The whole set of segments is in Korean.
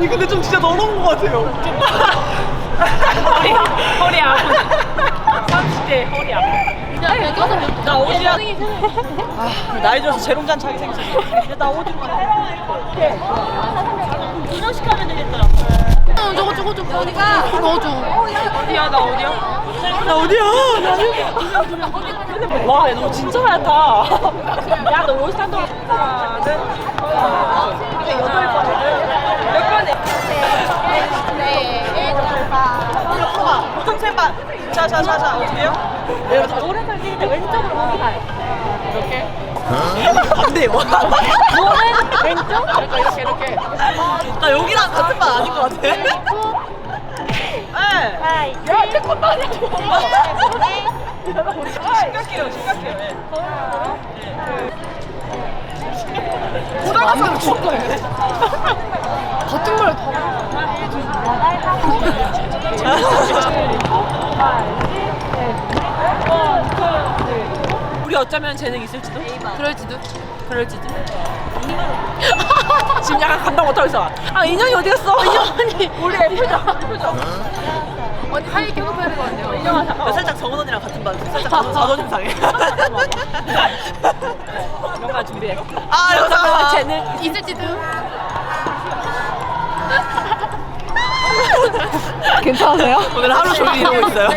언니 근데 좀 진짜 너무 것 같아요. 허리 허리 아프 30대 허리 아프 나 어디야 아, 나이 들어서 재롱잔 차게 생겼어. 근데 나 어디만 해. 분양식 하면 되겠다 저거 저거 좀 어디가? 넣어줘. 어디야 나 어디야 나 어디야? 나 여기. 와, 야, 너 진짜 하얗다. 야 너 올스타도 하나 둘 여덟 번몇 번에 자, 자, 자, 자, 어떻게요? 노래 걸릴 때 왼쪽으로 몸이 가요 이렇게 안 돼요. 왼쪽 이렇게 이렇게 이렇게 나 여기랑 같은 반 아닌 것 같아. 네. 야 태권도 아니야 심각해요, 심각해요. 네. 고등학생 죽을 거예요. 같은 걸 더. 우리 어쩌면 재능 있을지도? 그럴지도. 그럴지도. 지금 약간 감당 못하고 있어. 아, 인형이 어디 갔어? 인형이. 우리 애 표정. 표정. 언니 하이 켜놓고 해야 될것 같네요. 나 살짝 정은 언니랑 같은 반. 살짝 자존- 자존심 상해. 영화 준비해 아, 여자 재능. 있을지도. 괜찮으세요? 오늘 하루 종일 이러고 있어요.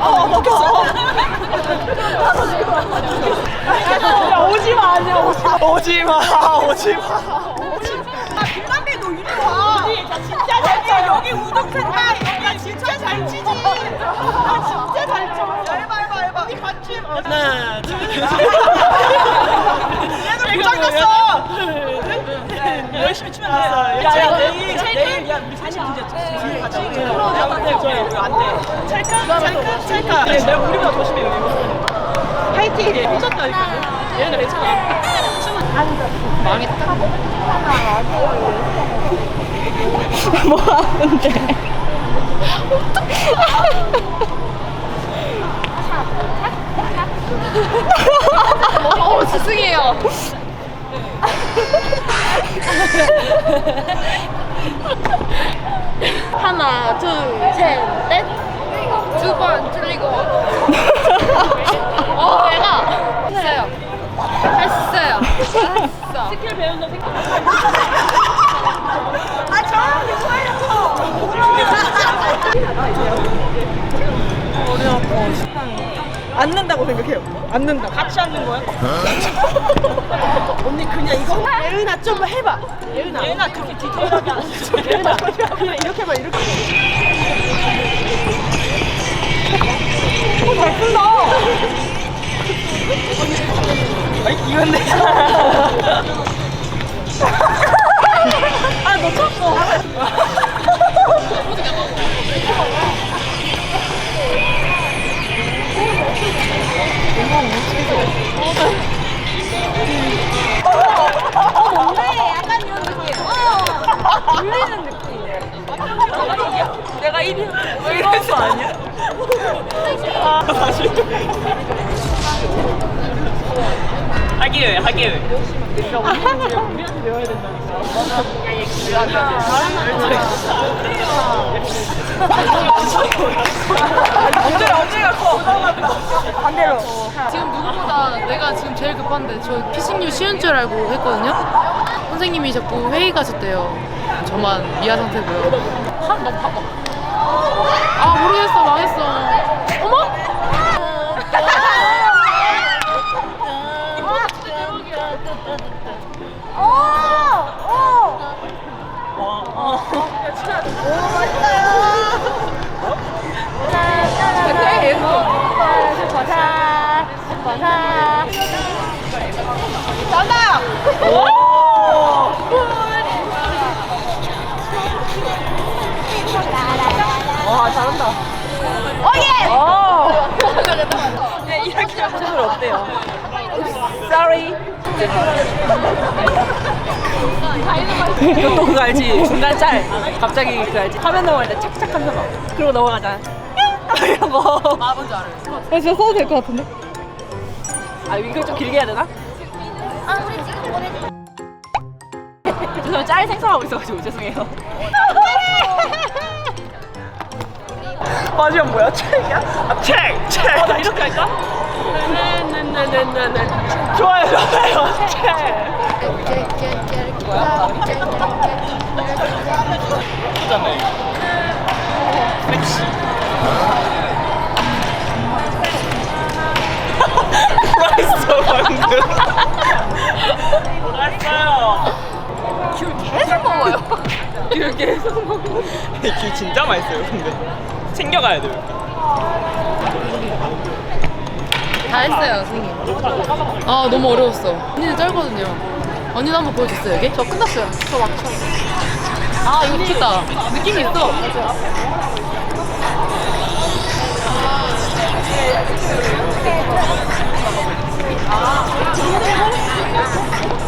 어, 먹혔어. 야, 오지 마, 아니야, 오지 마. 오지 마, 오지 마. 아, 김남배, 너 이리 와. 진짜 잘 쳐. 여기 우동생가. 야, 진짜 잘 치지. 나 진짜 잘 쳐. 해봐, 해봐, 해봐. 우리 같이. 하나, 둘, 셋. 얘도 고장났어. 열심히 추면 됐어. 야, 야, 내일, 내일, 야, 우리 사실 문제 뒤에 가자. 안 돼, 저희 안 돼. 찰까? 찰까? 네, 내가 우리보다 조심해, 여기. 파이팅! 이게 미쳤다니까. 얘는 괜찮아. 망했다. 뭐 하는데? 어, 지승이에요. 하나, 둘, 셋, 넷. 두 번 틀리고. 어, 내가 했어요. 했어요. 했어. 스킬 배운 너 생각 아, 저랑 앉는다고 생각해요. 앉는다. 같이 앉는 거야? 언니 그냥 이거 예은아 좀 해봐. 예은아. 예은아 그렇게 디테일하게 안 해. 예은아 그냥 이렇게 해봐 이렇게. 오, 잘 푼다. 아, 이건데. 우리한테 배워야 된다니까. 엉덩이, 엉덩이가 커. 반대로. 지금 누구보다 내가 지금 제일 급한데 저 피싱류 쉬운 줄 알고 했거든요. 선생님이 자꾸 회의 가셨대요. 저만 미아 상태고요. 한번 봐봐. 아 모르겠어 망했어. 어머? 와, 잘한다. 오예! 오! 네, 이렇게 하시면 어때요? Sorry. 또 그거 알지? 중간 짤. 갑자기 그거 알지? 화면 넘어갈 때 착착 하면서 막. 그리고 넘어가잖아. 이런 거. 아 뭔지 알아요. 아, 진짜 써도 될 것 같은데? 아, 이거 좀 길게 해야 되나? 아, 우리 지금 보내 저짤 생성하고 있어가지고 죄송해요. 마지막 뭐야? 책이야? 아, 책! 책! 어, 나 이렇게 할까? 네네네네네네. 좋아요, 좋아요. 책! 맛있어, 방금. 맛있어요. 귤 계속 먹어요. 귤 계속 먹어. 귤 진짜 맛있어요, 근데. 챙겨가야 돼요. 다 했어요, 선생님. 아, 너무 어려웠어. 언니는 짧거든요. 언니도 한번 보여줬어요, 여기? 저 끝났어요. 저 맞춰. 아, 이거 좋겠다. 느낌이 있어.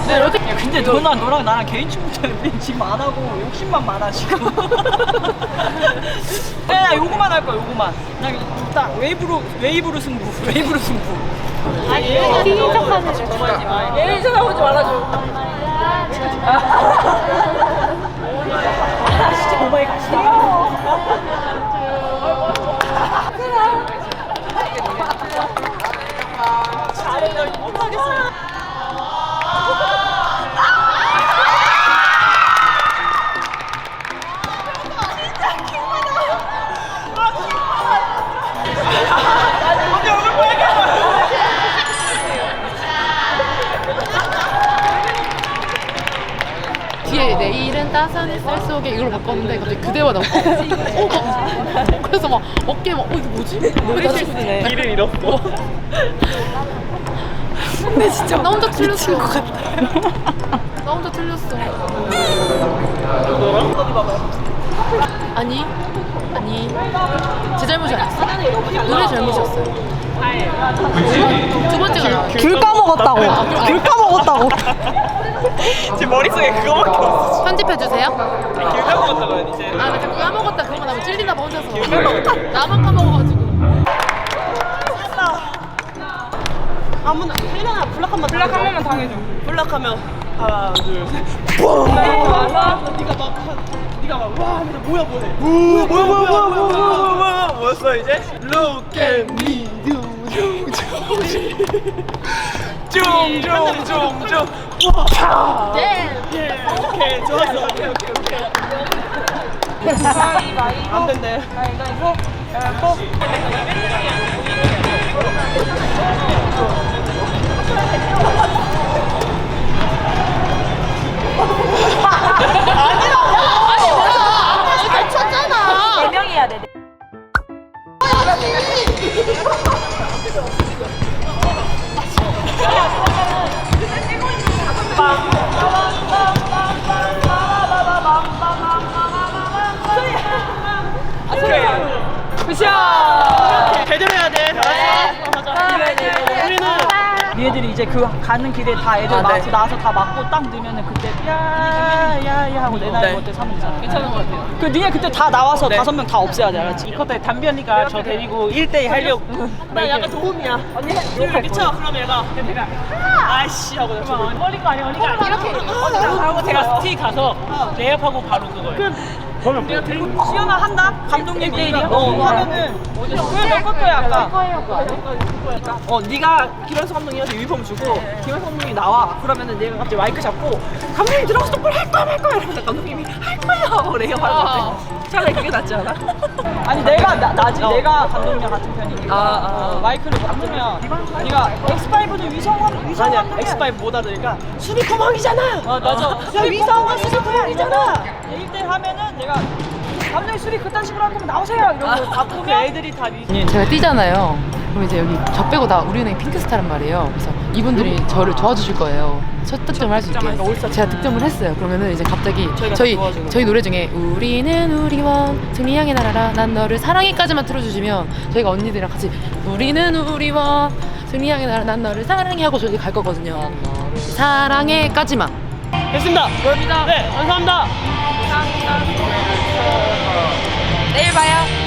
네, 어떻게. 야, 근데 너나 너랑 나랑 개인 친구 때문에 지금 안 하고 욕심만 많아 지금. 야, 나 요거만 할 거야, 요거만. 그냥 딱 웨이브로 웨이브로 승부, 웨이브로 승부. 아니, 예린 척하는 거. 예린 척하지 말아줘. 아, 진짜 오마이 갓. 잘해, 나 못하겠어. 따스한 햇살 속에 이걸 바꿨는데 갑자기 그대와 나 어, 어, 그래서 막 어깨 막어 이게 뭐지? 왜 나지? 길을 잃었어. 근데 진짜 나 혼자 틀렸어 것 같아 나 혼자 틀렸어 아니 아니 제 잘못이 아니었어 노래 잘못이었어요 두 번째가 나와요 귤 까먹었다고. 귤 까먹었다고. 제 머릿속에 그거밖에 없어. 편집해주세요 귤 까먹었다 고 요 이제. 아, 나 자꾸 까먹었다 그런 거 나면 찔리나 봐 혼자서 나만 까먹어가지고 아무나 헬레나 블락 한번 블락 한 번만 당해줘. 블락하면 하나 둘 셋. 와서 네가 막 네가 막와 하면서 뭐야 뭐해. 뭐야 뭐야 뭐야 뭐야 뭐야 뭐야 뭐였어 이제? Look at me 쫑쫑쫑쫑 와. 네. 예. 오케이 좋았어. 오케이 오케이 오케이. 안 된대. 가위바위보. 가위바위보. 쳤잖아 명이야 돼. 오케이. 굿샷! 제대로 해야 돼. 잘했어. 얘들이 이제 그 가는 길에 다 애들 아, 나와서 네. 나와서 다 맞고 딱 넣으면은 그때 야야야 하고 내 나이 그때 사면 되잖아. 괜찮은 것 같아요. 그 니네 그때 다 나와서 다섯 명 다 없애야 돼 알았지? 이 컷에 담비 언니가 저 데리고 1대2 하려고. 나 약간 도움이야. 언니 둘 미쳐 그럼 얘가. 내가 아이씨 하고 내가 어린 거 아니야 어린 거 아니야 이렇게 하고 제가 스티 가서 레이업하고 바로 그거예요 그러면 내가 데리고 시연아 한다? 감독님 1대1이야? 어 하면은 왜몇 것도야 아까 어 네가 김현수 감독님한테 유니폼 주고 김현수 감독님이 나와. 그러면은 내가 갑자기 마이크 잡고 감독님 들어가서 똑바로 할 거야 할 거야. 이러면서 감독님이 할 거야. 거 같아 차라리 그게 낫지 않아? 아니 내가 나, 나지. 내가 감독님이랑 같은 편이니까. 어, 마이크를 잡으면 네가 X5는 위성함 위성함 아니야 X5 못 알으니까 수비 구멍이잖아! 아 맞아. 야 위성함 수비 구멍이잖아! 1대 하면은 내가 감독님 수비 그딴 식으로 할 거면 나오세요! 이러고 바꾸면 애들이 다 위... 제가 뛰잖아요 그럼 이제 여기 저 빼고 다 우리은행 핑크스타란 말이에요. 그래서 이분들이 저를 도와주실 거예요. 첫 득점을 할 수 있게. 제가 득점을 했어요. 그러면은 이제 갑자기 저희가 저희 도와주는 저희 노래 중에 우리는 우리원 승리향의 나라라. 난 너를 사랑해까지만 틀어주시면 저희가 언니들이랑 같이 우리는 우리원 승리향의 나라. 난 너를 사랑해 하고 저희 갈 거거든요. 사랑해까지만. 됐습니다. 고맙습니다. 네 감사합니다. 내일 봐요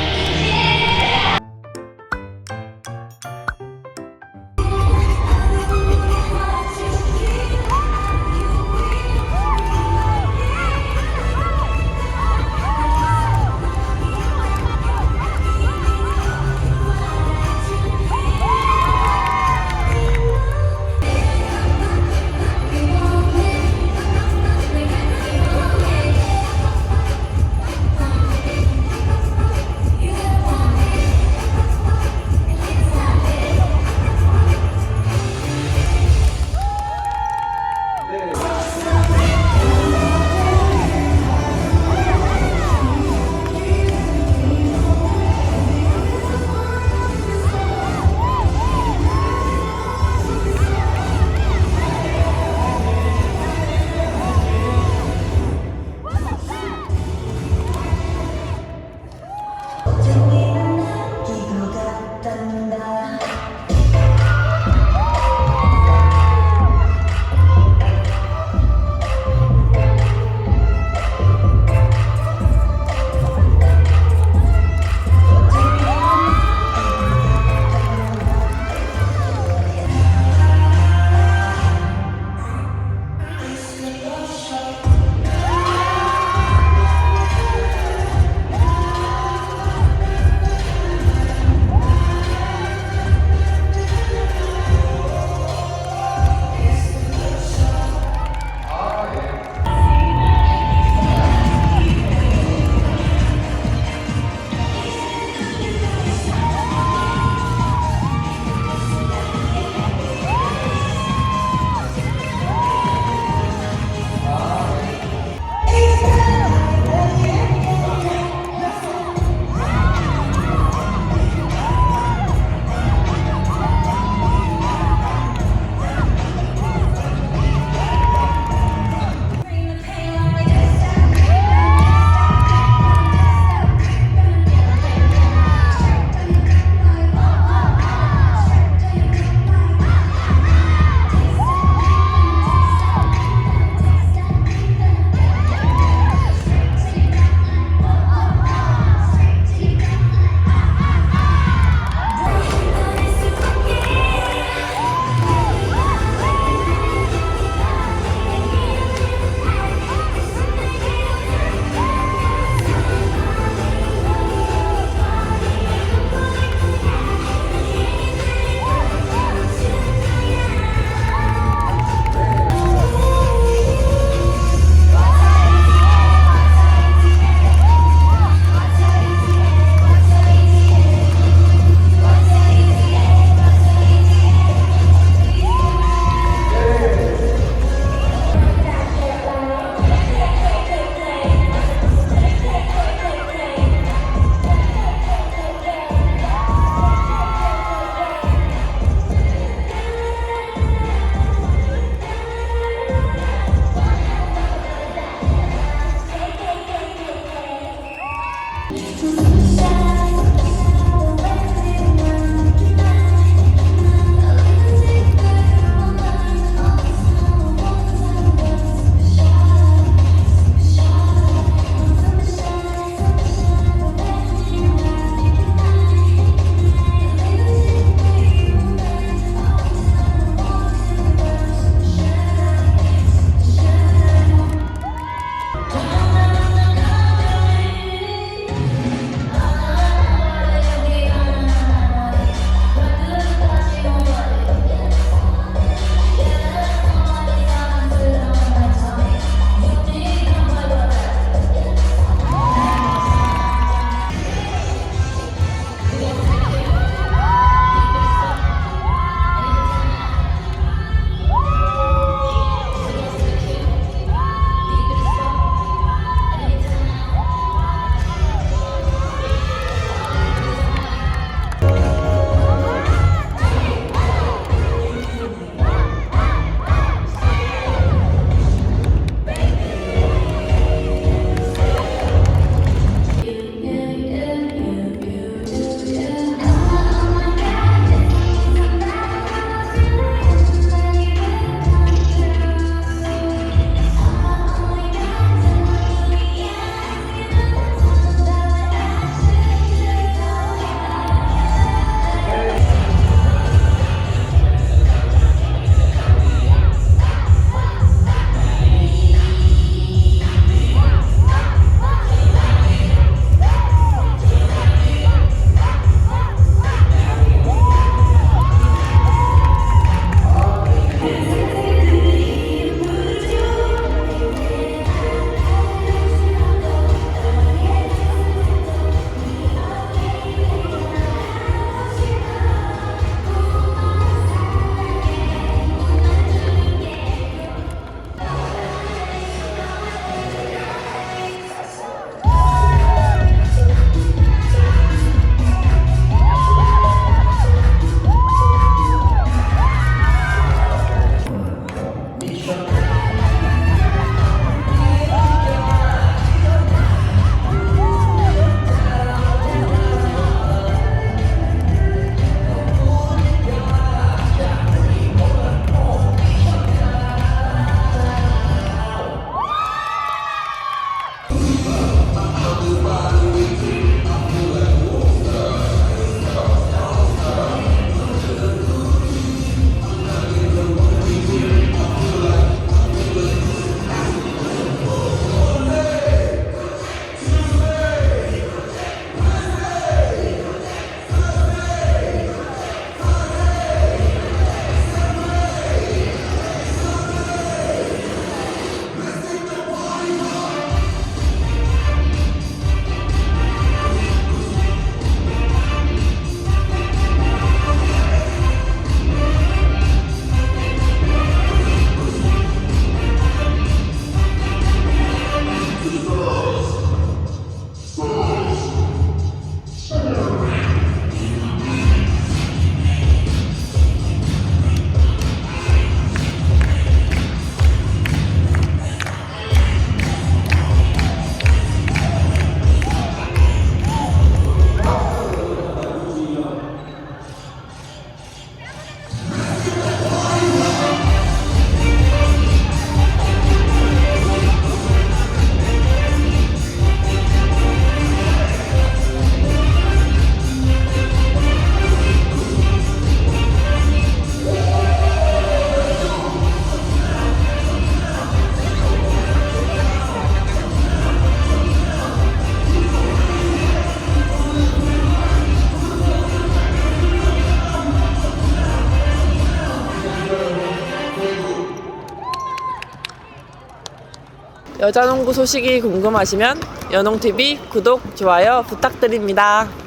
여자농구 소식이 궁금하시면 연홍TV 구독, 좋아요 부탁드립니다.